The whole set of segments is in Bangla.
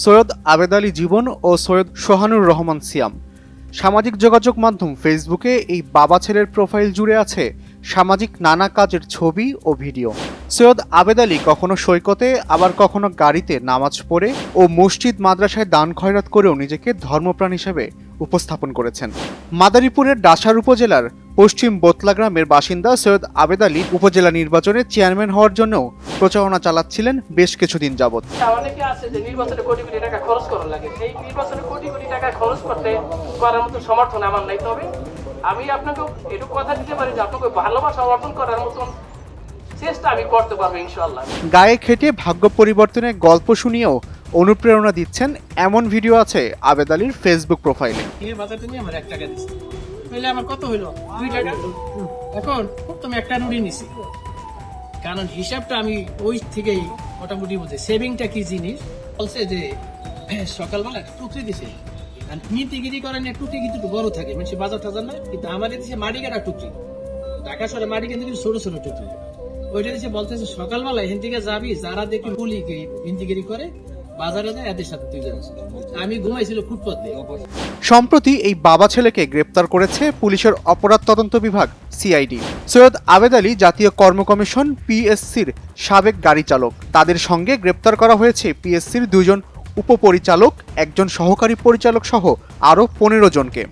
সৈয়দ আবেদ আলী জীবন ও সৈয়দ সোহানুর রহমান সিয়াম। সামাজিক যোগাযোগ মাধ্যম ফেসবুকে এই বাবা ছেলের প্রোফাইল জুড়ে আছে সামাজিক নানা কাজের ছবি ও ভিডিও। সৈয়দ আবেদ আলী কখনো সৈকতে, আবার কখনো গাড়িতে নামাজ পড়ে ও মসজিদ, মাদ্রাসায় দান খয়রাত করেও নিজেকে ধর্মপ্রাণ হিসেবে উপস্থাপন করেছেন। মাদারীপুরের ডাসার উপজেলার পশ্চিম বোতলা গ্রামের বাসিন্দা সৈয়দ আবেদ আলী উপজেলা নির্বাচনে চেয়ারম্যান হওয়ার জন্য প্রচারণা চালাচ্ছিলেন বেশ কিছুদিন যাবৎ। অনেকে আছে যে নির্বাচনে কোটি কোটি টাকা খরচ করার লাগে? সেই নির্বাচনে কোটি কোটি টাকা খরচ করতে করার মতো সমর্থন আমার নাই। তবে আমি আপনাকে এটুকু কথা দিতে পারি যে আপনাকে ভালোবাসা অর্জন করার মতন চেষ্টা আমি করতে পারব ইনশাল্লাহ গায়ে খেটে ভাগ্য পরিবর্তনের গল্প শুনিয়েও অনুপ্রেরণা দিচ্ছেন এমন ভিডিও আছে আবেদ আলীর ফেসবুক প্রোফাইলে। এই বাজারটা নিয়ে আমার এক টাকা দিচ্ছে। তাহলে আমার কত হইল? দুই টাকা? এখন তুমি একটা নুড়ি নিছি। কারণ হিসাবটা আমি ওই থেকেই মোটামুটি বুঝি। সেভিংটা কি জিনিস? বলছে যে, সকালবেলা টুকরি দিছে। নীতিগিরি করেন না টুকরি কিন্তু একটু বড় থাকে। মানে বাজার টাজার না কিন্তু আমাদের দিছে মাটি কাটা টুকরি ঢাকা শহরে মাটি কিন্তু কিন্তু ছোট ছোট টুকরি ওইটা দিছে বলতেছে, সকালবেলা থেকে যাবি, যারা দেখি গুলি হিন্দিগিরি করে সম্প্রতি এই বাবা ছেলেকে গ্রেপ্তার করেছে পুলিশের অপরাধ তদন্ত বিভাগ, সিআইডি। সৈয়দ আবেদ আলী জাতীয় কর্ম কমিশন, পিএসসির সাবেক গাড়ি চালক। তাদের সঙ্গে গ্রেপ্তার করা হয়েছে পিএসসির দুজন উপপরিচালক, একজন সহকারী পরিচালক সহ আরও পনেরো জনকে।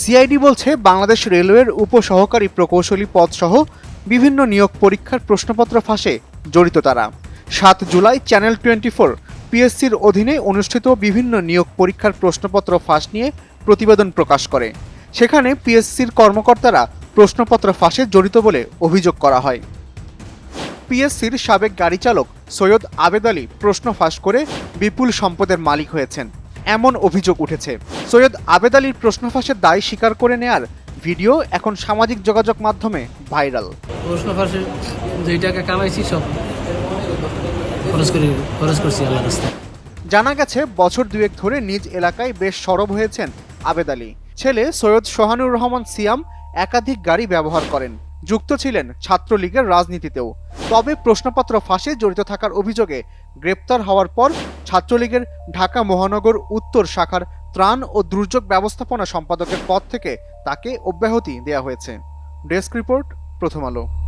সিআইডি বলছে, বাংলাদেশ রেলওয়ের উপসহকারী প্রকৌশলী পদ সহ বিভিন্ন নিয়োগ পরীক্ষার প্রশ্নপত্র ফাঁসে জড়িত তারা। সাত জুলাই চ্যানেল টোয়েন্টি পিএসসির অধীনে অনুষ্ঠিত বিভিন্ন নিয়োগ পরীক্ষার প্রশ্নপত্র ফাঁস নিয়ে প্রতিবেদন প্রকাশ করে। সেখানে পিএসসির কর্মকর্তারা প্রশ্নপত্র ফাঁসে জড়িত বলে অভিযোগ করা হয়। পিএসসির সাবেক গাড়ি চালক সৈয়দ আবেদ আলী প্রশ্ন ফাঁস করে বিপুল সম্পদের মালিক হয়েছেন। এমন অভিযোগ উঠেছে। সৈয়দ আবেদ আলীর প্রশ্ন ফাঁসের দায় স্বীকার করে নেয়ার ভিডিও এখন সামাজিক যোগাযোগ মাধ্যমে ভাইরাল। প্রশ্ন ফাঁসে যেই টাকা কামাইছি সব। খরচ করি, খরচ করছি রাস্তায়। জানা গেছে, বছর দুয়েক ধরে নিজ এলাকায় বেশ সরব হয়েছেন আবেদ আলী। ছেলে সৈয়দ সোহানুর রহমান সিয়াম একাধিক গাড়ি ব্যবহার করেন। যুক্ত ছিলেন ছাত্রলীগের রাজনীতিতেও। তবে প্রশ্নপত্র ফাঁসে জড়িত থাকার অভিযোগে গ্রেপ্তার হওয়ার পর ছাত্রলীগের ঢাকা মহানগর উত্তর শাখার ত্রাণ ও দুর্যোগ ব্যবস্থাপনা সম্পাদকের পদ থেকে তাকে অব্যাহতি দেয়া হয়েছে। ডেস্ক রিপোর্ট, প্রথম আলো।